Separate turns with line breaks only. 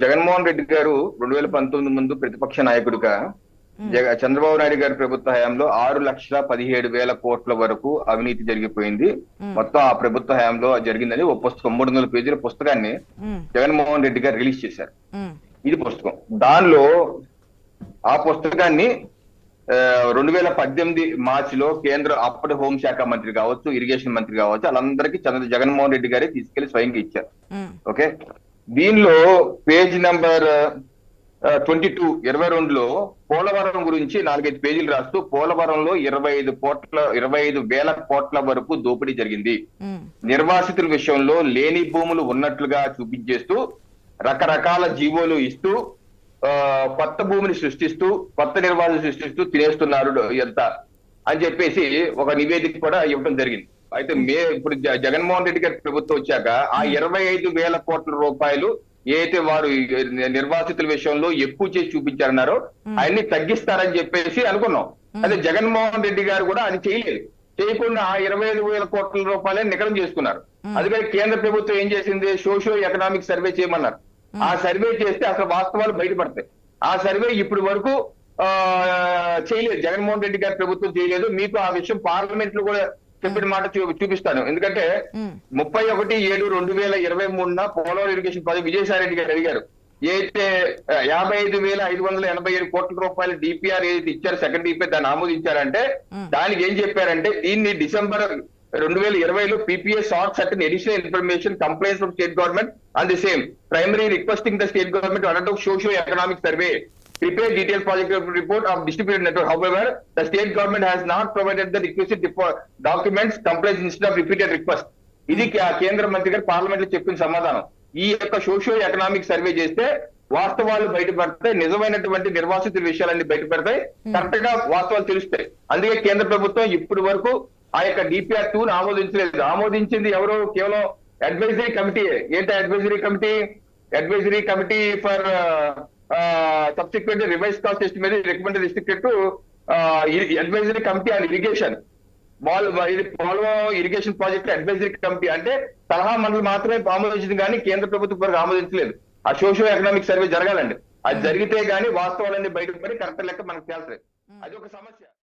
జగన్మోహన్ రెడ్డి గారు రెండు వేల పంతొమ్మిది ముందు ప్రతిపక్ష నాయకుడిగా జగ చంద్రబాబు నాయుడు గారి ప్రభుత్వ హయాంలో ఆరు లక్షల పదిహేడు వేల కోట్ల వరకు అవినీతి జరిగిపోయింది. మొత్తం ఆ ప్రభుత్వ హయాంలో జరిగిందని ఒక పుస్తకం మూడు వందల పేజీల పుస్తకాన్ని జగన్మోహన్ రెడ్డి గారు రిలీజ్ చేశారు. ఇది పుస్తకం. దానిలో ఆ పుస్తకాన్ని రెండు వేల పద్దెనిమిది మార్చి లో కేంద్ర అప్పటి హోంశాఖ మంత్రి కావచ్చు ఇరిగేషన్ మంత్రి కావచ్చు వాళ్ళందరికీ చంద్ర జగన్మోహన్ రెడ్డి గారే తీసుకెళ్ళి స్వయంగా ఇచ్చారు. ఓకే? దీనిలో పేజ్ నంబర్ ట్వంటీ టూ ఇరవై రెండులో పోలవరం గురించి నాలుగైదు పేజీలు రాస్తూ పోలవరంలో ఇరవై ఐదు కోట్ల ఇరవై ఐదు వేల కోట్ల వరకు దోపిడీ జరిగింది. నిర్వాసితుల విషయంలో లేని భూములు ఉన్నట్లుగా చూపించేస్తూ రకరకాల జీవోలు ఇస్తూ కొత్త భూమిని సృష్టిస్తూ కొత్త నిర్వాహణ సృష్టిస్తూ తినేస్తున్నారు ఎంత అని చెప్పేసి ఒక నివేదిక కూడా ఇవ్వడం జరిగింది. అయితే మే ఇప్పుడు జగన్మోహన్ రెడ్డి గారి ప్రభుత్వం వచ్చాక ఆ ఇరవై ఐదు వేల కోట్ల రూపాయలు ఏదైతే వారు నిర్వాసితుల విషయంలో ఎక్కువ చేసి చూపించారన్నారో అవన్నీ తగ్గిస్తారని చెప్పేసి అనుకున్నాం. అదే జగన్మోహన్ రెడ్డి గారు కూడా అది చేయలేదు. చేయకుండా ఆ ఇరవై ఐదు వేల కోట్ల రూపాయలని నికరం చేసుకున్నారు. అందుకని కేంద్ర ప్రభుత్వం ఏం చేసింది? సోషియో ఎకనామిక్ సర్వే చేయమన్నారు. ఆ సర్వే చేస్తే అసలు వాస్తవాలు బయటపడతాయి. ఆ సర్వే ఇప్పటి వరకు ఆ చేయలేదు. జగన్మోహన్ రెడ్డి గారి ప్రభుత్వం చేయలేదు. మీకు ఆ విషయం పార్లమెంట్లో కూడా చెప్పిన మాట చూపిస్తాను. ఎందుకంటే ముప్పై ఒకటి ఏడు రెండు వేల ఇరవై మూడున పోలవరం ఇరిగేషన్ ప్రాజెక్ట్ విజయసాయి రెడ్డి గారు అడిగారు. ఏదైతే యాభై ఐదు వేల ఐదు వందల ఎనభై ఏడు కోట్ల రూపాయల డిపిఆర్ ఏదైతే ఇచ్చారు సెకండ్ డిపిఆర్ దాన్ని ఆమోదించారంటే దానికి ఏం చెప్పారంటే దీన్ని డిసెంబర్ రెండు వేల ఇరవైలో P P S sought certain additional information complaints from state government and the same primary requesting the state government under socio economic survey prepare detailed project report of distributed network. However, the state government has not provided the requisite documents compliance instead of repeated request. ఇది కేంద్ర మంత్రి గారు పార్లమెంట్లో చెప్పిన సమాధానం. ఈ యొక్క socio economic survey చేస్తే వాస్తవాలు బయటపడతాయి నిజమైనటువంటి నిర్వాసితుల విషయాలన్నీ బయటపడతాయి కరెక్ట్గా వాస్తవాలు తెలుస్తాయి. అందుకే కేంద్ర ప్రభుత్వం ఇప్పటి వరకు ఆ యొక్క డిపిఆర్ టూ ఆమోదించలేదు. ఆమోదించింది ఎవరు కేవలం అడ్వైజరీ కమిటీ ఏంటి advisory committee advisory committee for subsequent revise cost estimate restricted to advisory committee and irrigation ఇది Polavaram irrigation project advisory committee అంటే సలహా మండలి మాత్రమే ఆమోదించింది కానీ కేంద్ర ప్రభుత్వం వరకు ఆమోదించలేదు. ఆ సోషియో ఎకనామిక్ సర్వే జరగాలండి. అది జరిగితే గానీ వాస్తవాలన్నీ బయటకు పడి కరెక్ట్ లెక్క మనకు తేల్చలేదు. అది ఒక సమస్య.